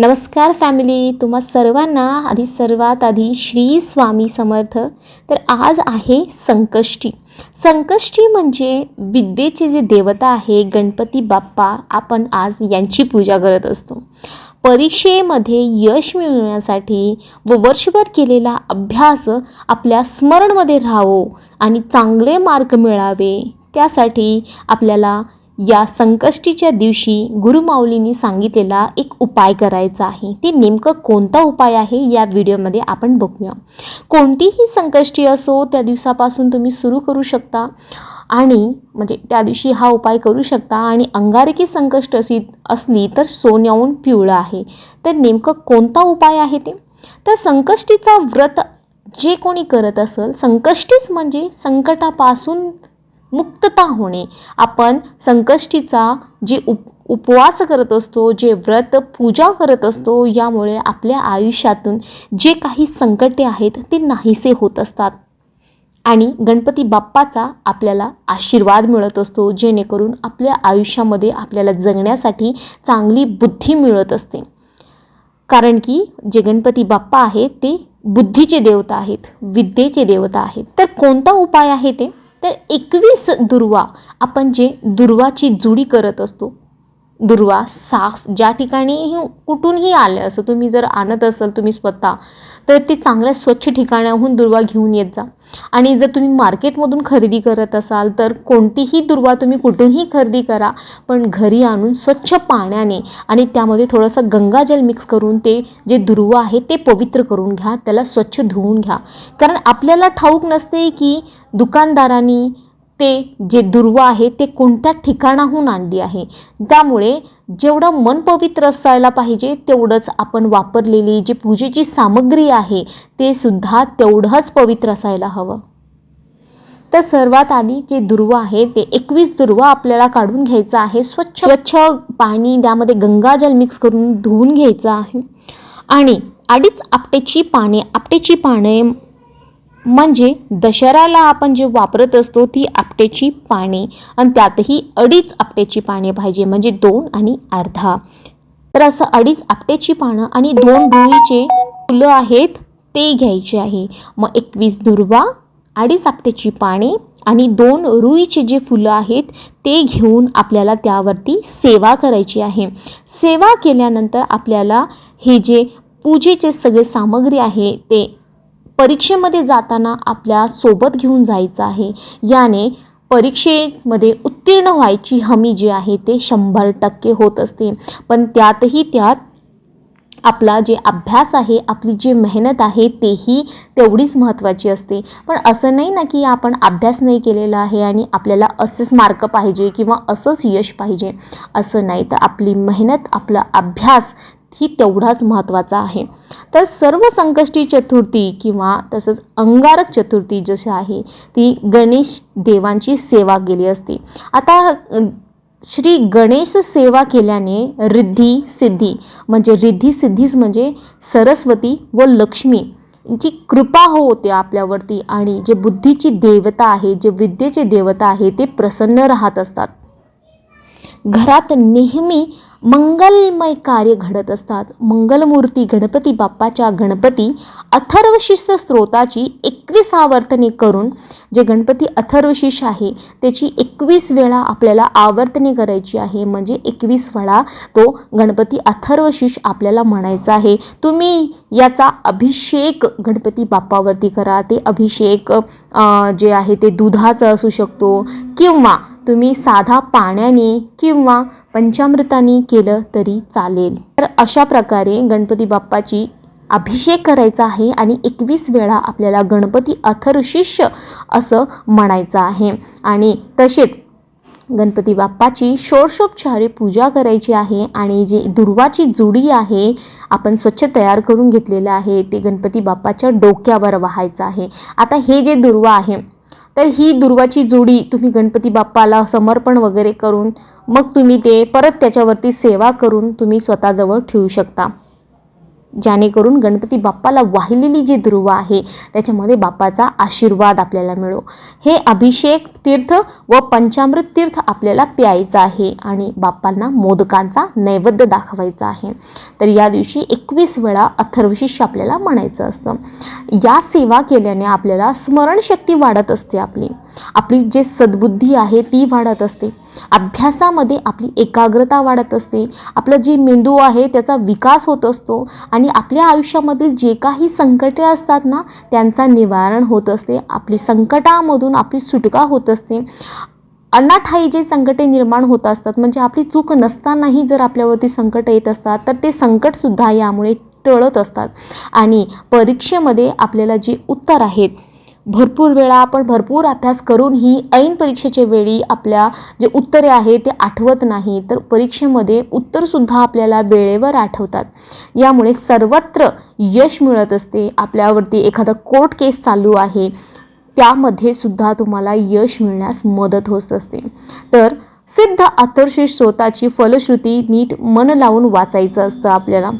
नमस्कार फॅमिली तुम्हा सर्वांना आधी सर्वात आधी श्री स्वामी समर्थ. तर आज आहे संकष्टी. संकष्टी म्हणजे विद्येचे जे देवता आहे गणपती बाप्पा आपण आज यांची पूजा करत असतो. परीक्षेमध्ये यश मिळवण्यासाठी व वर्षभर केलेला अभ्यास आपल्या स्मरणमध्ये राहावो आणि चांगले मार्क मिळावे. त्यासाठी आपल्याला या संकष्टीच्या दिवशी गुरुमाऊलींनी सांगितलेला एक उपाय करायचा आहे. ते नेमकं कोणता उपाय आहे या व्हिडिओमध्ये आपण बघूया. कोणतीही संकष्टी असो त्या दिवसापासून तुम्ही सुरू करू शकता आणि म्हणजे त्या दिवशी हा उपाय करू शकता आणि अंगारकी संकष्ट असी असली तर सोन्याहून पिवळं आहे. तर नेमकं कोणता उपाय आहे ते? तर संकष्टीचा व्रत जे कोणी करत असेल संकष्टीच म्हणजे संकटापासून मुक्तता होणे. आपण संकष्टीचा जे उप उपवास करत असतो जे व्रत पूजा करत असतो यामुळे आपल्या आयुष्यातून जे काही संकटे आहेत ते नाहीसे होत असतात. आणि गणपती बाप्पाचा आपल्याला आशीर्वाद मिळत असतो जेणेकरून आपल्या आयुष्यामध्ये आपल्याला जगण्यासाठी चांगली बुद्धी मिळत असते. कारण की जे गणपती बाप्पा आहेत ते बुद्धीचे देवता आहेत विद्येचे देवता आहेत. तर कोणता उपाय आहे ते? तर एकवीस दुर्वा आपण जे दुर्वाची जुडी करत असतो दुर्वा साफ ज्या ठिकाणी कुठूनही आले असं तुम्ही जर आणत असाल तुम्ही स्वतः तर ते चांगल्या स्वच्छ ठिकाणाहून दुर्वा घेऊन येत जा. आणि जर तुम्ही मार्केटमधून खरेदी करत असाल तर कोणतीही दुर्वा तुम्ही कुठूनही खरेदी करा पण घरी आणून स्वच्छ पाण्याने आणि त्यामध्ये थोडंसं गंगाजल मिक्स करून ते जे दुर्वा आहे ते पवित्र करून घ्या त्याला स्वच्छ धुवून घ्या. कारण आपल्याला ठाऊक नसते की दुकानदारांनी ते जे दुर्वा आहे ते कोणत्या ठिकाणाहून आणली आहे? त्यामुळे जेवढं मन पवित्र असायला पाहिजे तेवढंच आपण वापरलेली जी पूजेची सामग्री आहे ते सुद्धा तेवढंच पवित्र असायला हवं. तर सर्वात आधी जे दुर्वा आहे ते एकवीस दुर्वा आपल्याला काढून घ्यायचं आहे. स्वच्छ स्वच्छ पाणी त्यामध्ये गंगाजल मिक्स करून धुवून घ्यायचं आहे. आणि अडीच आपटेची पाने आपटेची पाने म्हणजे दशऱ्याला आपण जे वापरत असतो ती आपट्याची पाने आणि त्यातही अडीच आपट्याची पाने पाहिजे म्हणजे दोन आणि अर्धा. तर असं अडीच आपट्याची पानं आणि दोन रुईचे फुलं आहेत ते घ्यायचे आहे. मग एकवीस दुर्वा अडीच आपट्याची पाने आणि दोन रुईचे जे फुलं आहेत ते घेऊन आपल्याला त्यावरती सेवा करायची आहे. सेवा केल्यानंतर आपल्याला हे जे पूजेचे सगळे सामग्री आहे ते परीक्षेमध्ये जाताना आपल्यासोबत घेऊन जायचं आहे. याने परीक्षेमध्ये उत्तीर्ण व्हायची हमी जी आहे ते शंभर टक्के होत असते. पण त्यातही त्यात आपला जे अभ्यास आहे आपली जी मेहनत आहे तेही तेवढीच महत्त्वाची असते. पण असं नाही ना की आपण अभ्यास नाही केलेला आहे आणि आपल्याला असेच मार्क पाहिजे किंवा असंच यश पाहिजे. असं नाही. तर आपली मेहनत आपला अभ्यास ही तेवढाच महत्त्वाचा आहे. तर सर्व संकष्टी चतुर्थी किंवा तसंच अंगारक चतुर्थी जशी आहे ती गणेश देवांची सेवा केली असते. आता श्री गणेश सेवा केल्याने रिद्धी सिद्धी म्हणजे रिद्धी सिद्धीच म्हणजे सरस्वती व लक्ष्मी जी कृपा हो होते आपल्यावरती आणि जे बुद्धीची देवता आहे जे विद्येचे देवता आहे ते प्रसन्न राहत असतात. घरात नेहमी मंगलमय कार्य घडत असतात. मंगलमूर्ती गणपती बाप्पाच्या गणपती अथर्वशिस्त स्त्रोताची एकवीस आवर्तने करून जे गणपती अथर्वशिष आहे त्याची एकवीस वेळा आपल्याला आवर्तने करायची आहे. म्हणजे एकवीस वेळा तो गणपती अथर्वशिष आपल्याला म्हणायचा आहे. तुम्ही याचा अभिषेक गणपती बाप्पावरती करा. ते अभिषेक जे आहे ते दुधाचं असू शकतो किंवा तुम्ही साधा पाण्याने किंवा पंचामृताने केलं तरी चालेल. तर अशा प्रकारे गणपती बाप्पाची अभिषेक करायचा आहे आणि एकवीस वेळा आपल्याला गणपती अथर्शिष्य असं म्हणायचं आहे. आणि तसेच गणपती बाप्पाची षोडशोपचारे पूजा करायची आहे आणि जी दुर्वाची जुडी आहे आपण स्वच्छ तयार करून घेतलेलं आहे ते गणपती बाप्पाच्या डोक्यावर वाहायचं आहे. आता हे जे दुर्वा आहे तर ही दुर्वाची जोडी तुम्ही गणपती बाप्पाला समर्पण वगैरे करून मग तुम्ही ते परत त्याच्यावरती सेवा करून तुम्ही स्वतःजवळ ठेवू शकता. जेणेकरून गणपती बाप्पाला वाहिलेली जी ध्रुव आहे त्याच्यामध्ये बाप्पाचा आशीर्वाद आपल्याला मिळो. हे अभिषेक तीर्थ व पंचामृत तीर्थ आपल्याला प्यायचं आहे आणि बाप्पांना मोदकांचा नैवेद्य दाखवायचा आहे. तर या दिवशी एकवीस वेळा अथर्वशिष्य आपल्याला म्हणायचं असतं. या सेवा केल्याने आपल्याला स्मरणशक्ती वाढत असते आपली. आपली जे सद्बुद्धी आहे ती वाढत असते. अभ्यासामध्ये आपली एकाग्रता वाढत असते. आपलं जे मेंदू आहे त्याचा विकास होत असतो आणि आपल्या आयुष्यामधील जे काही संकटे असतात ना त्यांचा निवारण होत असते. आपली संकटामधून आपली सुटका होत असते. अनाठाई जे संकटे निर्माण होत असतात म्हणजे आपली चूक नसतानाही जर आपल्यावरती संकट येत असतात तर ते संकटसुद्धा यामुळे टळत असतात. आणि परीक्षेमध्ये आपल्याला जे उत्तर आहेत भरपूर वेळा आपण भरपूर अभ्यास करूनही ऐन परीक्षेच्या वेळी आपल्या जे उत्तरे आहेत ते आठवत नाही तर परीक्षेमध्ये उत्तरसुद्धा आपल्याला वेळेवर आठवतात. यामुळे सर्वत्र यश मिळत असते. आपल्यावरती एखादा कोर्ट केस चालू आहे त्यामध्ये सुद्धा तुम्हाला यश मिळण्यास मदत होत असते. तर सिद्ध अथर्शीष स्रोताची फलश्रुती नीट मन लावून वाचायचं असतं आपल्याला.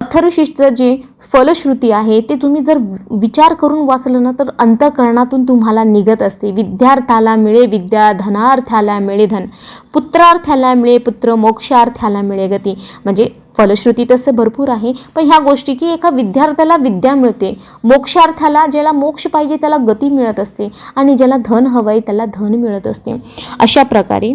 अथर्वशीषचं जे फलश्रुती आहे ते तुम्ही जर विचार करून वाचलं ना तर अंतकरणातून तुम्हाला निघत असते. विद्यार्थ्याला मिळे विद्या धनार्थ्याला मिळे धन. पुत्रार्थ्याला मिळे पुत्र मोक्षार्थ्याला मिळे गती. म्हणजे फलश्रुती तसं भरपूर आहे. पण ह्या गोष्टी की एका विद्यार्थ्याला विद्या मिळते. मोक्षार्थाला ज्याला मोक्ष पाहिजे त्याला गती मिळत असते. आणि ज्याला धन हवं आहे त्याला धन मिळत असते. अशा प्रकारे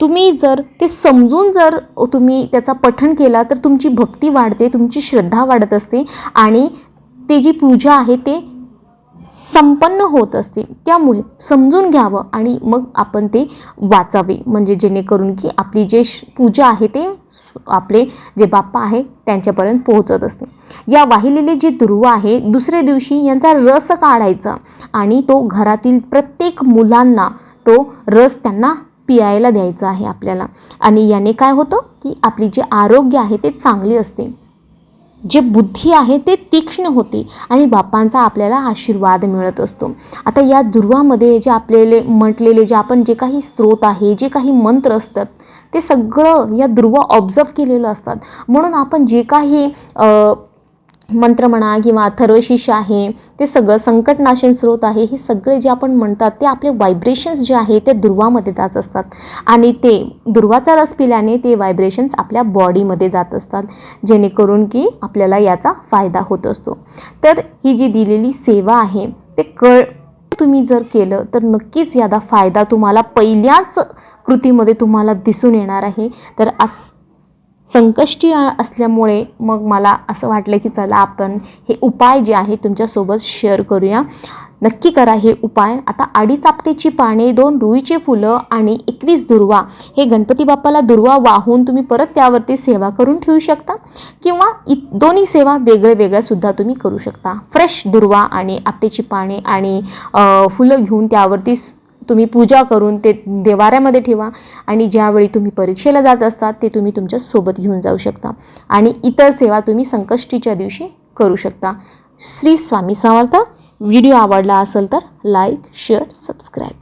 तुम्ही जर ते समजून जर तुम्ही त्याचा पठण केला तर तुमची भक्ती वाढते तुमची श्रद्धा वाढत असते. आणि ते जी पूजा आहे ते संपन्न होत असते त्यामुळे समजून घ्यावं आणि मग आपण ते वाचावे. म्हणजे जेणेकरून की आपली जे श- पूजा आहे ते आपले जे बाप्पा आहे त्यांच्यापर्यंत पोहोचत असते या वाहिलेले जे ध्रुव आहे दुसऱ्या दिवशी यांचा रस काढायचा आणि तो घरातील प्रत्येक मुलांना तो रस त्यांना पियायला द्यायचा आहे आपल्याला. आणि याने काय होतं की आपली जे आरोग्य आहे ते चांगले असते. जे बुद्धी आहे ते तीक्ष्ण होते आणि बापांचा आपल्याला आशीर्वाद मिळत असतो. आता या दुर्वामध्ये जे आपल्याले म्हटलेले जे आपण जे काही स्त्रोत आहे जे काही मंत्र असतात ते सगळं या दुर्वा ऑब्झर्व केलेलं असतात. म्हणून आपण जे काही मंत्र म्हणा किंवा अथर्वशीष आहे ते सगळं संकटनाशन स्रोत आहे हे सगळे जे आपण म्हणतात ते आपले व्हायब्रेशन्स जे आहे ते दुर्वामध्ये जात असतात. आणि ते दुर्वाचा रस पिल्याने ते व्हायब्रेशन्स आपल्या बॉडीमध्ये जात असतात जेणेकरून की आपल्याला याचा फायदा होत असतो. तर ही जी दिलेली सेवा आहे ते कळ तुम्ही जर केलं तर नक्कीच याचा फायदा तुम्हाला पहिल्याच कृतीमध्ये तुम्हाला दिसून येणार आहे. तर अस संकष्टी असल्यामुळे मग मला असं वाटलं की चला आपण हे उपाय जे आहे तुमच्यासोबत शेअर करूया. नक्की करा हे उपाय. आता अडीच आपटेची पाने दोन रुईचे फुलं आणि एकवीस दुर्वा हे गणपती बाप्पाला दुर्वा वाहून तुम्ही परत त्यावरती सेवा करून ठेवू शकता किंवा इ दोन्ही सेवा वेगळ्या वेगळ्या सुद्धा तुम्ही करू शकता. फ्रेश दुर्वा आणि आपटेची पाने आणि फुलं घेऊन त्यावरती तुम्ही पूजा करून ते देवाऱ्यामध्ये ठेवा आणि ज्यावेळी तुम्ही परीक्षेला जात असतात ते तुम्ही तुमच्यासोबत घेऊन जाऊ शकता. आणि इतर सेवा तुम्ही संकष्टीच्या दिवशी करू शकता. श्री स्वामी समर्थ. व्हिडिओ आवडला असेल तर लाईक शेअर सबस्क्राईब.